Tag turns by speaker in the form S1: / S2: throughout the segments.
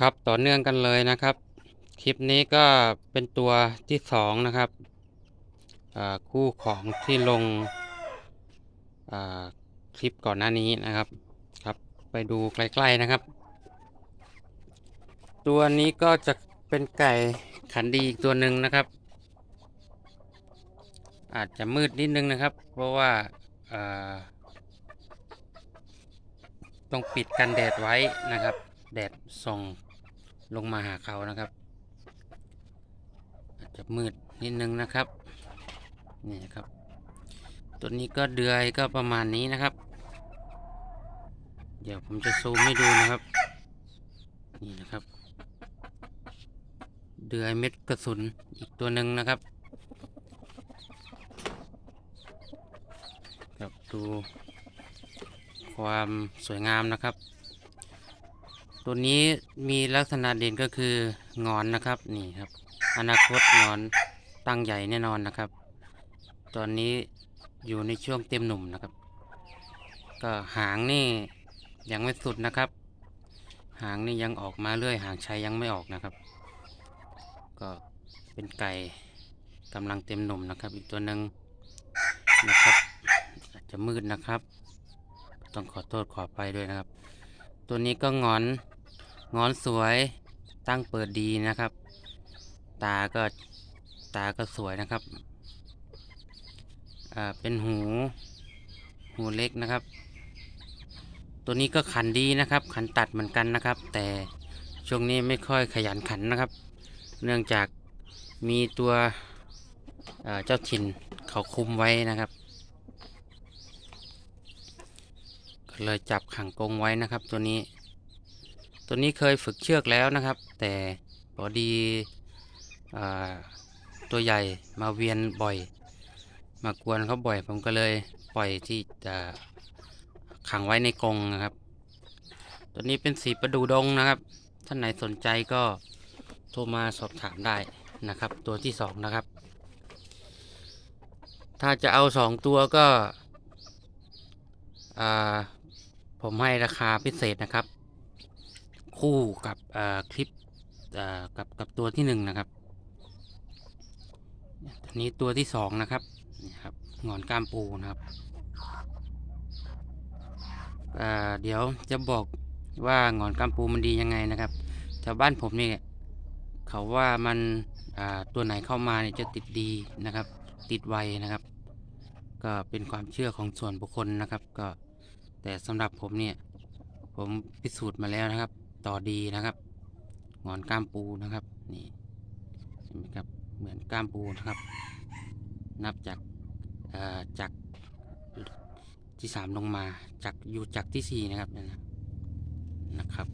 S1: ครับต่อเนื่องกันเลยนะครับ คลิปนี้ก็เป็นตัวที่สองนะครับคู่ของที่ลงคลิปก่อนหน้านี้นะครับครับ ไปดูใกล้ ๆนะครับ ตัวนี้ก็จะเป็นไก่ขันดีอีกตัวหนึ่งนะครับ อาจจะมืดนิดนึงนะครับ เพราะว่าอ่าต้องปิดกันแดดไว้นะครับ แดดส่องลงมาหาเขานะครับ อาจจะมืดนิดนึงนะครับ นี่นะครับ ตัวนี้ก็เดือยก็ประมาณนี้นะครับ เดี๋ยวผมจะซูมให้ดูนะครับ นี่นะครับ เดือยเม็ดกระสุนอีกตัวหนึ่งนะครับ ครับดูความสวยงามนะครับ ตัวนี้มีลักษณะเด่นก็คืองอนนะครับนี่ครับ อนาคตงอนตั้งใหญ่แน่นอนนะครับ ตอนนี้อยู่ในช่วงเต็มหนุ่มนะครับ ก็หางนี่ยังไม่สุดนะครับ หางนี่ยังออกมาเรื่อย หางชัยยังไม่ออกนะครับ ก็เป็นไก่กำลังเต็มหนุ่มนะครับ อีกตัวหนึ่งนะครับอาจจะมืดนะครับ ต้องขอโทษขอไปด้วยนะครับ ตัวนี้ก็งอนงอนสวยตั้งเปิดดีนะครับ ตาก็ตาก็สวยนะครับอ่าเป็นหู หูเล็กนะครับ ตัวนี้ก็ขันดีนะครับ ขันตัดเหมือนกันนะครับ แต่ช่วงนี้ไม่ค่อยขยันขันนะครับ เนื่องจากมีตัวเเจ้าถิ่นเขาคุมไว้นะครับ ก็เลยจับขังกรงไว้นะครับ ตัวนี้ ตัวนี้เคยฝึกเชือกแล้วนะครับ แต่พอดีอตัวใหญ่มาเวียนบ่อย มากวนเขาบ่อย ผมก็เลยปล่อยที่จะขังไว้ในกรงนะครับ ตัวนี้เป็นสีประดูดงนะครับ ท่านไหนสนใจก็โทรมาสอบถามได้นะครับ ตัวที่สองนะครับ ถ้าจะเอาสองตัวก็อ่า ผมให้ราคาพิเศษนะครับ คู่กับคลิปกับกับตัวที่หนึ่งนะครับอันนี้ตัวที่สองนะครับนี่ครับงอนก้ามปูนะครับเดี๋ยวจะบอกว่างอนก้ามปูมันดียังไงนะครับแถวบ้านผมเนี่ยเขาว่ามันตัวไหนเข้ามาเนี่ยจะติดดีนะครับ ติดไวนะครับ ก็เป็นความเชื่อของส่วนบุคคลนะครับก็ แต่สำหรับผมเนี่ย ผมพิสูจน์มาแล้วนะครับ ต่อดีนะครับ งอนก้ามปูนะครับนี่เห็นไหมครับเหมือนก้ามปูนะครับ นับจากเอ่อจากที่สามลงมาจากอยู่จากที่สี่นะครับนะนะครับ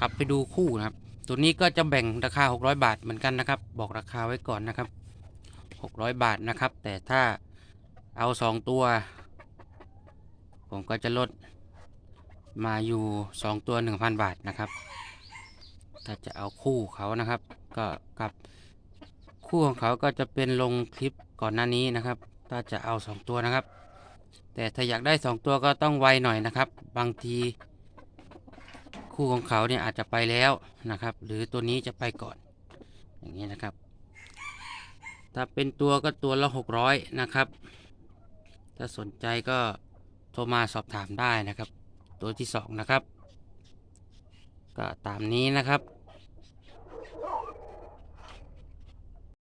S1: ครับไปดูคู่นะครับ ตัวนี้ก็จะแบ่งราคา 600 บาทเหมือนกันนะครับ บอกราคาไว้ก่อนนะครับ 600 บาทนะครับ แต่ถ้าเอาสองตัว ผมก็จะลดมาอยู่ 2 ตัว 1,000 บาทนะครับ ถ้าจะเอาคู่เขานะครับ ก็กับคู่ของเขาก็จะเป็นลงคลิปก่อนหน้านี้นะครับ ถ้าจะเอา 2 ตัวนะครับ แต่ถ้าอยากได้ 2 ตัวก็ต้องไวหน่อยนะครับ บางทีคู่ของเขาเนี่ยอาจจะไปแล้วนะครับ หรือตัวนี้จะไปก่อน อย่างนี้นะครับ ถ้าเป็นตัวก็ตัวละ600นะครับ ถ้าสนใจก็ ทรมาสอบถามได้นะครับ ตัวที่ 2 นะครับ ก็ตามนี้นะครับ